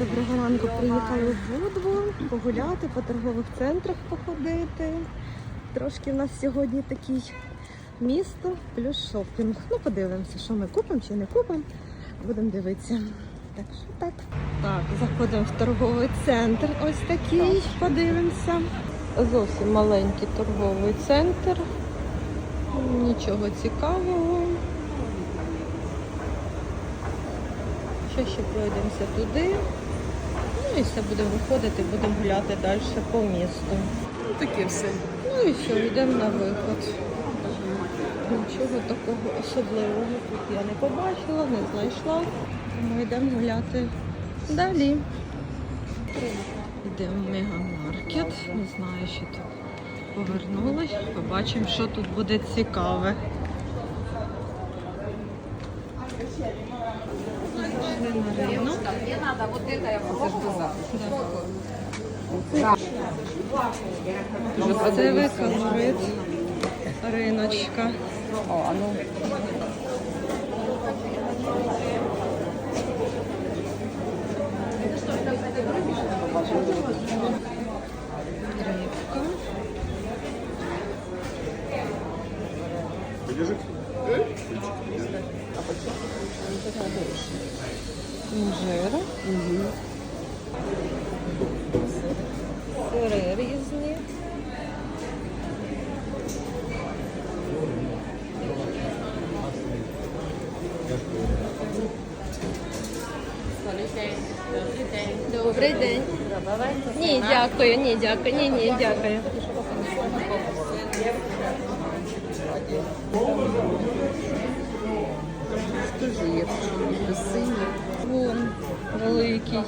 Доброго ранку приїхали в Будву погуляти, по торгових центрах походити. Трошки в нас сьогодні такий місто плюс шопінг. Ну, подивимося, що ми купимо чи не купимо. Будемо дивитися. Так що так. Так, заходимо в торговий центр. Ось такий. Подивимося. Зовсім маленький торговий центр. Нічого цікавого. Ще ще пройдемося туди. Ну будемо виходити, будемо гуляти далі по місту. Ну, таке все. Ну і все, йдемо на виход. Нічого такого особливого тут я не побачила, не знайшла. Тому йдемо гуляти далі. Йдемо в мегамаркет. Не знаю, що тут повернулись. Побачимо, що тут буде цікаве. Ринок. Мне надо вот это, я покажу Красивий колорит риночка. О, а ну. Рибка. Інжир. Сири різні. Добрий день. Ні, дякую, ні, дякую, ні, ні, дякую. Скажи, якщо сині. Вон великий